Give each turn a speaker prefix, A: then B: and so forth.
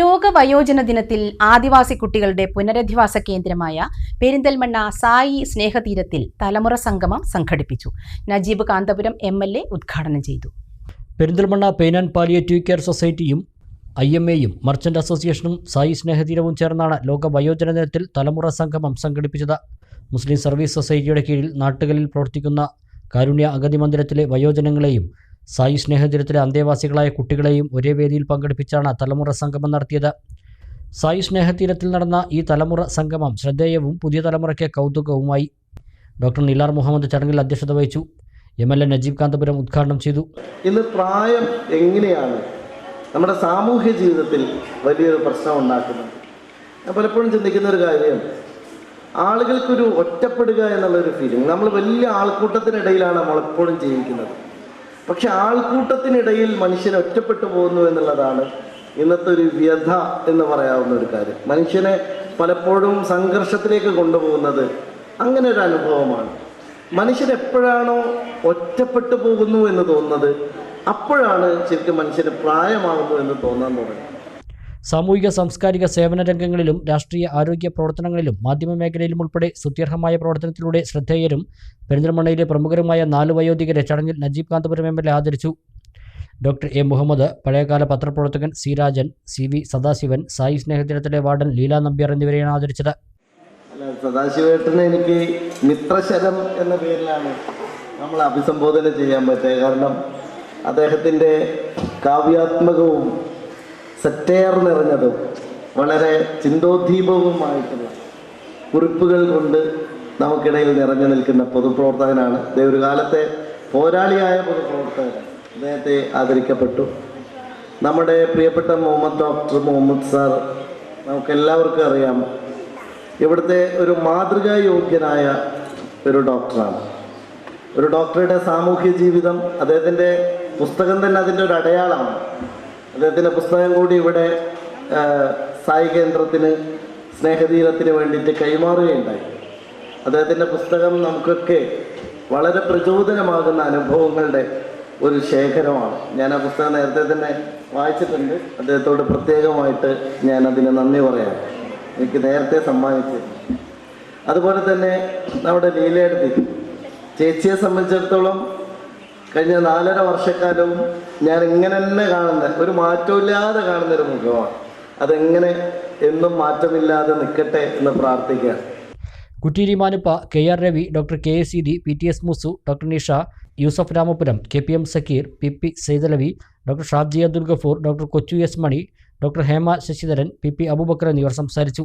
A: ലോക വയോജന ദിനത്തിൽ ആദിവാസി കുട്ടികളുടെ പുനരധിവാസ കേന്ദ്രമായ പെരിന്തൽമണ്ണ സായി സ്നേഹതീരത്തിൽ തലമുറ സംഗമം സംഘടിപ്പിച്ചു. Najeeb Kanthapuram M L A ഉദ്ഘാടനം ചെയ്തു.
B: Perinthalmanna pain and palliative care സൊസൈറ്റിയും I M എയും മർച്ചന്റ് അസോസിയേഷനും സായി സ്നേഹതീരവും ചേർന്നാണ് ലോക വയോജന ദിനത്തിൽ തലമുറ സംഗമം സംഘടിപ്പിച്ചത്. മുസ്ലിം സർവീസ് സൊസൈറ്റിയുടെ കീഴിൽ നാട്ടുകളിൽ പ്രവർത്തിക്കുന്ന കാരുണ്യ അഗതി മന്ദിരത്തിലെ വയോജനങ്ങളെയും സായി സ്നേഹദിനത്തിലെ അന്തേവാസികളായ കുട്ടികളെയും ഒരേ വേദിയിൽ പങ്കെടുപ്പിച്ചാണ് തലമുറ സംഗമം നടത്തിയത്. സായി സ്നേഹതീരത്തിൽ നടന്ന ഈ തലമുറ സംഗമം ശ്രദ്ധേയവും പുതിയ തലമുറയ്ക്ക് കൗതുകവുമായി. ഡോക്ടർ നിലാർ മുഹമ്മദ് ചടങ്ങിൽ അധ്യക്ഷത വഹിച്ചു. M L A Najeeb Kanthapuram ഉദ്ഘാടനം ചെയ്തു.
C: ഇന്ന് പ്രായം എങ്ങനെയാണ്? നമ്മുടെ സാമൂഹ്യ ജീവിതത്തിൽ വലിയൊരു പ്രശ്നം ഉണ്ടാക്കുന്നത്. ഞാൻ പലപ്പോഴും ചിന്തിക്കുന്ന ഒരു കാര്യം ആളുകൾക്കൊരു ഒറ്റപ്പെടുക എന്നുള്ളൊരു ഫീലിംഗ് നമ്മൾ വലിയ ആൾക്കൂട്ടത്തിനിടയിലാണ് നമ്മളെപ്പോഴും ജീവിക്കുന്നത്. പക്ഷെ ആൾക്കൂട്ടത്തിനിടയിൽ മനുഷ്യൻ ഒറ്റപ്പെട്ടു പോകുന്നു എന്നുള്ളതാണ് ഇന്നത്തെ ഒരു വ്യഥ എന്ന് പറയാവുന്ന ഒരു കാര്യം. മനുഷ്യനെ പലപ്പോഴും സംഘർഷത്തിലേക്ക് കൊണ്ടുപോകുന്നത് അങ്ങനെ ഒരു അനുഭവമാണ്. മനുഷ്യൻ എപ്പോഴാണോ ഒറ്റപ്പെട്ടു പോകുന്നു എന്ന് തോന്നുന്നത് അപ്പോഴാണ് ശരിക്കും മനുഷ്യന് പ്രായമാകുന്നു എന്ന് തോന്നാൻ തുടങ്ങുന്നത്.
B: സാമൂഹിക സാംസ്കാരിക സേവന രംഗങ്ങളിലും രാഷ്ട്രീയ ആരോഗ്യ പ്രവർത്തനങ്ങളിലും മാധ്യമ മേഖലയിലും ഉൾപ്പെടെ സുത്യർഹമായ പ്രവർത്തനത്തിലൂടെ ശ്രദ്ധേയരും പെരിന്തൽമണ്ണയിലെ പ്രമുഖരുമായ നാല് വയോധികരെ ചടങ്ങിൽ Najeeb Kanthapuram M L A ആദരിച്ചു. ഡോക്ടർ എ മുഹമ്മദ് പഴയകാല പത്രപ്രവർത്തകൻ C Rajan C V Sadasivan Sai സ്നേഹതീരത്തിലെ warden Leela Nambiar എന്നിവരെയാണ് ആദരിച്ചത്.
C: സദാശിവേട്ടനെ എനിക്ക് മിത്രശരം എന്ന പേരിലാണ് നമ്മൾ അഭിസംബോധന ചെയ്യാൻ പറ്റുക കാരണം അദ്ദേഹത്തിന്റെ കാവ്യാത്മകവും സറ്റയർ നിറഞ്ഞതും വളരെ ചിന്തോദ്ദീപവുമായിട്ടുള്ള കുറിപ്പുകൾ കൊണ്ട് നമുക്കിടയിൽ നിറഞ്ഞു നിൽക്കുന്ന പൊതുപ്രവർത്തകനാണ്. അദ്ദേഹം ഒരു കാലത്തെ പോരാളിയായ പൊതുപ്രവർത്തകൻ അദ്ദേഹത്തെ ആദരിക്കപ്പെട്ടു. നമ്മുടെ പ്രിയപ്പെട്ട മുഹമ്മദ് ഡോക്ടർ മുഹമ്മദ് സാർ നമുക്കെല്ലാവർക്കും അറിയാം ഇവിടുത്തെ ഒരു മാതൃകാ യോഗ്യനായ ഒരു ഡോക്ടറാണ്. ഒരു ഡോക്ടറുടെ സാമൂഹ്യ ജീവിതം അദ്ദേഹത്തിന്റെ പുസ്തകം തന്നെ അതിന്റെ ഒരു അടയാളമാണ്. അദ്ദേഹത്തിന്റെ പുസ്തകം കൂടി ഇവിടെ സായി കേന്ദ്രത്തിന് സ്നേഹതീരത്തിന് വേണ്ടിയിട്ട് കൈമാറുകയുണ്ടായി. അദ്ദേഹത്തിന്റെ പുസ്തകം നമുക്കൊക്കെ വളരെ പ്രചോദനമാകുന്ന അനുഭവങ്ങളുടെ ഒരു ശേഖരമാണ്. ഞാൻ ആ പുസ്തകം നേരത്തെ തന്നെ വായിച്ചിട്ടുണ്ട്. അദ്ദേഹത്തോട് പ്രത്യേകമായിട്ട് ഞാൻ അതിന് നന്ദി പറയാം. എനിക്ക് നേരത്തെ സമ്മാനിച്ചു അതുപോലെ തന്നെ നമ്മുടെ ലീലയെടുത്തി ചേച്ചിയെ സംബന്ധിച്ചിടത്തോളം കഴിഞ്ഞ നാലര വർഷക്കാലവും ഞാൻ ഇങ്ങനെ തന്നെ കാണുന്ന ഒരു മാറ്റമില്ലാതെ കാണുന്ന ഒരു മുഖമാണ്. അതെങ്ങനെ എന്നും മാറ്റമില്ലാതെ നിൽക്കട്ടെ എന്ന് പ്രാർത്ഥിക്കുക
B: Kutteeri Manuppa K R Ravi doctor K S E P T S Musu doctor Nisha Yusuf Ramapuram K P M Sakkeer P P Saithalavi doctor Shabji Abdul Gafoor doctor Kochu S Mani doctor Hema Sasidharan P P Aboobacker എന്നിവർ സംസാരിച്ചു.